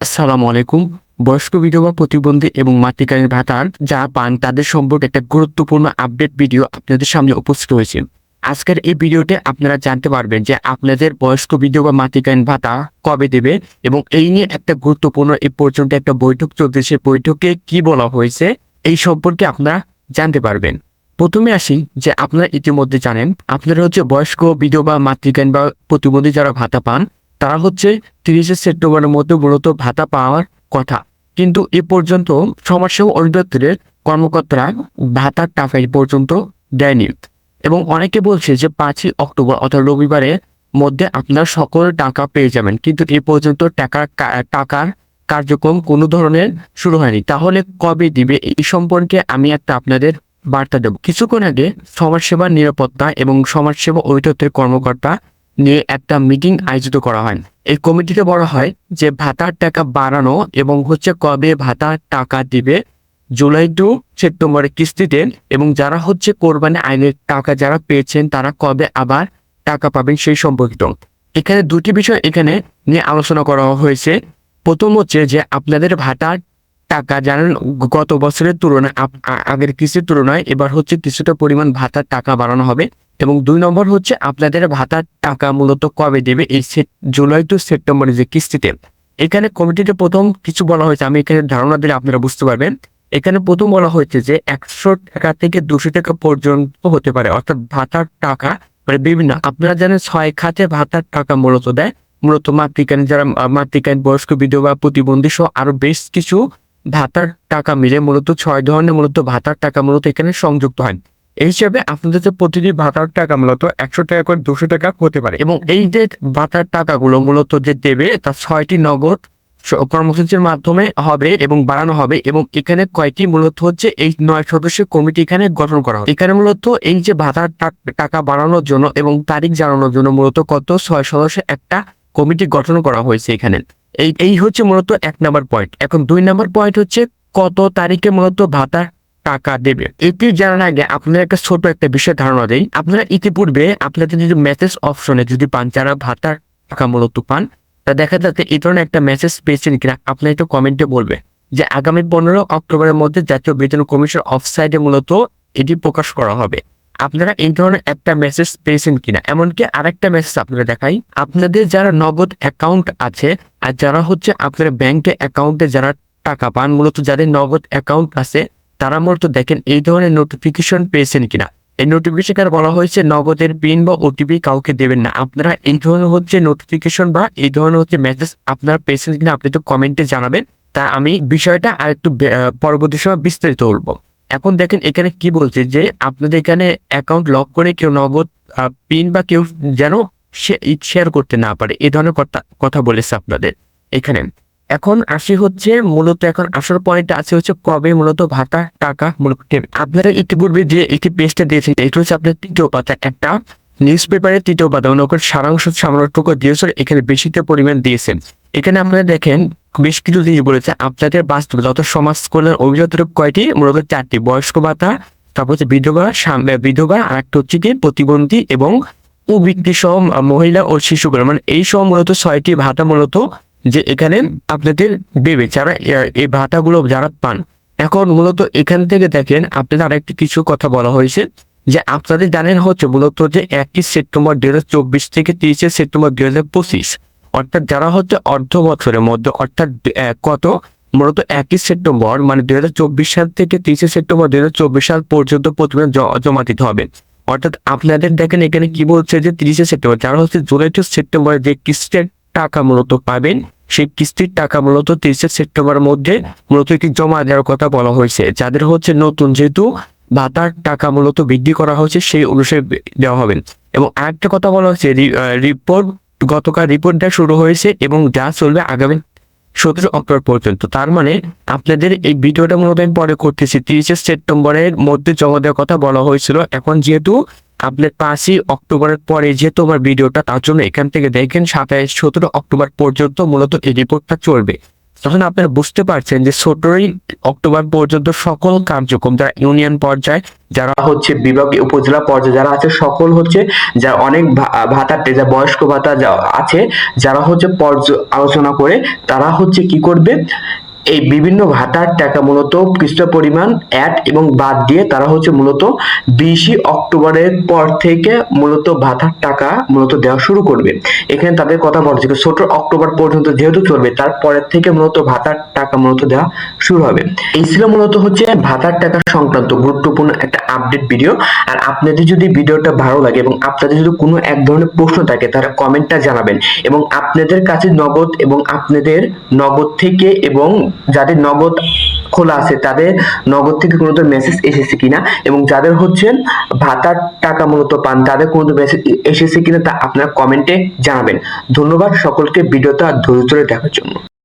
আসসালামু আলাইকুম। বয়স্ক বিধবা, প্রতিবন্ধী এবং মাতৃকালীন ভাতার যা পান তাদের সম্পর্কে একটা গুরুত্বপূর্ণ আপডেট ভিডিও আপনাদের সামনে উপস্থিত হয়েছে। আজকের এই ভিডিওতে আপনারা জানতে পারবেন যে আপনাদের বয়স্ক বিধবা মাতৃকালীন ভাতা কবে দেবে এবং এই নিয়ে একটা গুরুত্বপূর্ণ এই পর্যন্ত একটা বৈঠক চলতেছে বৈঠকে কি বলা হয়েছে এই সম্পর্কে আপনারা জানতে পারবেন। প্রথমে আসি যে আপনারা ইতিমধ্যে জানেন, আপনারা হচ্ছে বয়স্ক বিধবা, মাতৃকালীন বা প্রতিবন্ধী যারা ভাতা পান তারা হচ্ছে তিরিশে সেপ্টেম্বরের মধ্যে মূলত ভাতা পাওয়ার কথা। কিন্তু এ পর্যন্ত সমাজসেবা অধিদপ্তরের কর্মকর্তারা ভাতার টাকা এই পর্যন্ত দেয়নি। এবং অনেকে বলছে যে পাঁচই অক্টোবর অর্থাৎ রবিবারের মধ্যে আপনার সকল টাকা পেয়ে যাবেন। কিন্তু এ পর্যন্ত টাকার টাকার কার্যক্রম কোনো ধরনের শুরু হয়নি। তাহলে কবে দিবে? এই সম্পর্কে আমি একটা আপনাদের বার্তা দেব। কিছুক্ষণ আগে সমাজসেবা নিরাপত্তা এবং সমাজসেবা অধিদপ্তরের কর্মকর্তা নিয়ে একটা মিটিং আয়োজিত করা হয়। এই কমিটিতে বলা হয় যে ভাতার টাকা বাড়ানো এবং হচ্ছে কবে ভাতার টাকা দিবে, জুলাই টু সেপ্টেম্বরের কিস্তিতে এবং যারা হচ্ছে কোরবানি আইনের টাকা যারা পেয়েছেন তারা কবে আবার টাকা পাবেন সেই সম্পর্কিত। এখানে দুটি বিষয় এখানে নিয়ে আলোচনা করা হয়েছে। প্রথম হচ্ছে যে আপনাদের ভাতার টাকা জানেন, গত বছরের তুলনায় আগের কিস্তির তুলনায় এবার হচ্ছে কিছুটা পরিমাণ ভাতার টাকা বাড়ানো হবে এবং দুই নম্বর হচ্ছে আপনাদের ভাতার টাকা মূলত কবে দেবে এই জুলাই টু সেপ্টেম্বরের যে কিস্তিতে। এখানে কমিটিতে প্রথম কিছু বলা হয়েছে, আমি এখানে ধারণা দিলে আপনারা বুঝতে পারবেন। এখানে প্রথম বলা হয়েছে যে একশো টাকা থেকে দুশো টাকা পর্যন্ত হতে পারে, অর্থাৎ ভাতার টাকা মানে বিভিন্ন, আপনারা জানেন ছয় খাতে ভাতার টাকা মূলত দেয়। মূলত মাতৃকালীন যারা মাতৃকালীন বয়স্ক বিধবা, প্রতিবন্ধী সহ আরও বেশ কিছু ভাতার টাকা মিলে মূলত ছয় ধরনের মূলত ভাতার টাকা মূলত এখানে সংযুক্ত হয়। এই হিসাবে আপনাদের যে প্রতিটি ভাতার টাকা মূলত একশো টাকা করে দুশো টাকা হতে পারে এবং এই যে ভাতার টাকাগুলো মূলত যে দেবে তা ছয়টি নগদ কর্মসূচির মাধ্যমে হবে এবং বাড়ানো হবে এবং এখানে কয়টি মূলত হচ্ছে এই নয় সদস্যের কমিটি এখানে গঠন করা হবে। এখানে মূলত এই যে ভাতার টাকা বাড়ানোর জন্য এবং তারিখ জানানোর জন্য মূলত কত ছয় সদস্যের একটা কমিটি গঠন করা হয়েছে এখানে। এই এই হচ্ছে মূলত এক নাম্বার পয়েন্ট এখন দুই নাম্বার পয়েন্ট হচ্ছে কত তারিখে মূলত ভাতা টাকা দেবে। এটি জানার আগে আপনার একটা ছোট একটা বিষয় ধারণা দেই। আপনারা ইতিপূর্বে আপনাদের যদি মেসেজ অপশনে যদি পান, যারা ভাতার টাকা মূলত পান, তা দেখা যাচ্ছে এই ধরনের একটা মেসেজ পেয়েছেন কিনা, আপনি একটু কমেন্টে বলবে। যে আগামী পনেরো অক্টোবরের মধ্যে জাতীয় বেতন কমিশন অফসাইডে মূলত এটি প্রকাশ করা হবে। আপনারা এই ধরনের একটা মেসেজ পেয়েছেন কিনা? এমনকি আরেকটা মেসেজ আপনারা দেখাই। আপনাদের যারা নগদ অ্যাকাউন্ট আছে, আর যারা হচ্ছে আপনার ব্যাংকে অ্যাকাউন্টে যারা টাকা পান, মূলত যাদের নগদ অ্যাকাউন্ট আছে, তারা মূলত দেখেন এই ধরনের নোটিফিকেশন পেয়েছেন কিনা? এই নোটিফিকেশন বলা হয়েছে নগদের পিন বা ওটিপি কাউকে দেবেন না। আপনারা এই ধরনের হচ্ছে নোটিফিকেশন বা এই ধরনের হচ্ছে মেসেজ আপনারা পেয়েছেন কিনা, আপনি একটু কমেন্টে জানাবেন। তা আমি বিষয়টা আর একটু পরবর্তী সময় বিস্তারিত বলব। এখন দেখেন এখানে কি বলছে যে আপনাদের এখানে অ্যাকাউন্ট লক করে কেউ নগদ পিন বা কেউ যেন শেয়ার করতে না পারে। এ ধরনের কথা কথা বলেছে আপনাদের এখানে। এখন আসি হচ্ছে মূলত এখন আসার পয়েন্ট আছে হচ্ছে কবে মূলত ভাতা, টাকা, মূলত। আপনারা ইতিপূর্বে যে একটি পেজটা দিয়েছেন, এটা হচ্ছে আপনার তৃতীয় পাতা। একটা নিউজ পেপারের তৃতীয় মনে সারাংশ সামরাটুকু দিয়েছে, এখানে বেশিতে পরিমাণ দিয়েছেন এখানে আপনারা দেখেন, বেশ কিছু জিনিস বলেছে, আপনাদের বাস্তব যত সমাজ কল্যাণ অভিযোগ কয়টি, মূলত চারটি, বয়স্ক ভাতা, তারপর হচ্ছে বিধবা বিধবা, আর একটা হচ্ছে কি, প্রতিবন্ধী এবং উবিক্তি সহ মহিলা ও শিশুগুলো। মানে এই সব মূলত ছয়টি ভাতা মূলত যে এখানে আপনাদের দেবে, যারা এই ভাতাগুলো যারা পান। এখন মূলত এখান থেকে দেখেন, আপনাদের আরেকটি কিছু কথা বলা হয়েছে। যে আপনাদের জানেন হচ্ছে মূলত যে একই সেপ্টেম্বর দুই হাজার চব্বিশ থেকে তিরিশে সেপ্টেম্বর দুই হাজার পঁচিশ, অর্থাৎ যারা হচ্ছে অর্ধ বছরের মধ্যে, অর্থাৎ কত? মূলত একই সেপ্টেম্বর মানে দুই হাজার চব্বিশ সাল থেকে তিরিশে সেপ্টেম্বর দুই হাজার চব্বিশ সাল পর্যন্ত প্রতিবেদন জমা দিতে হবে। অর্থাৎ আপনাদের দেখেন এখানে কি বলছে যে তিরিশে সেপ্টেম্বর, যারা হচ্ছে জুলাই টু সেপ্টেম্বরে যে কিস্তির টাকা মূলত পাবেন, সেই কিস্তির টাকা মূলত তিরিশে সেপ্টেম্বরের মধ্যে মূলত একটি জমা দেওয়ার কথা বলা হয়েছে। যাদের হচ্ছে নতুন যেহেতু ভাতার টাকা মূলত বৃদ্ধি করা হয়েছে, সেই অনুসারে দেওয়া হবে। এবং আরেকটা কথা বলা হচ্ছে রিপোর্ট গতকাল রিপোর্টটা শুরু হয়েছে এবং যা চলবে আগামী সতেরো অক্টোবর পর্যন্ত। তার মানে আপনাদের এই ভিডিওটা মূলত আমি পরে করতেছি। তিরিশে সেপ্টেম্বরের মধ্যে জমা দেওয়ার কথা বলা হয়েছিল। এখন যেহেতু আপনার পাঁচই অক্টোবরের পরে যেহেতু আমার ভিডিওটা, তার জন্য এখান থেকে দেখেন সাতাইশ সতেরো অক্টোবর পর্যন্ত মূলত এই রিপোর্টটা চলবে। তখন আপনারা বুঝতে পারছেন যে সতেরোই অক্টোবর পর্যন্ত সকল কার্যক্রম যারা ইউনিয়ন পর্যায়ে, যারা হচ্ছে বিভাগ উপজেলা পর্যায়ে যারা আছে, সকল হচ্ছে যা অনেক ভাতা যা বয়স্ক ভাতা যা আছে, যারা হচ্ছে পর্য, আলোচনা করে, তারা হচ্ছে কি করবে? এই বিভিন্ন ভাতার টাকা মূলত কিছুটা পরিমাণ অ্যাড এবং বাদ দিয়ে তারা হচ্ছে মূলত বিশে অক্টোবরের পর থেকে মূলত ভাতার টাকা মূলত দেওয়া শুরু করবে। এখানে তাদের কথা বলা হচ্ছে ছোট অক্টোবর পর্যন্ত যেহেতু চলবে তারপরের থেকে মূলত ভাতার টাকা মূলত দেওয়া শুরু হবে। এই ছিল মূলত হচ্ছে ভাতার টাকা সংক্রান্ত গুরুত্বপূর্ণ একটা আপডেট ভিডিও আর আপনাদের যদি ভিডিওটা ভালো লাগে এবং আপনাদের যদি কোনো এক ধরনের প্রশ্ন থাকে, তাহলে কমেন্টটা জানাবেন। এবং আপনাদের কাছে নগদ এবং আপনাদের নগদ থেকে এবং যাদের নগদ খোলা আছে, তাদের নগদ থেকে কোনো তো মেসেজ এসেছে কিনা এবং যাদের হচ্ছে ভাতার টাকা মূলত পান, তাদের কোনো তো মেসেজ এসেছে কিনা তা আপনারা কমেন্টে জানাবেন। ধন্যবাদ সকলকে, ভিডিওটা ধৈর্য ধরে দেখার জন্য।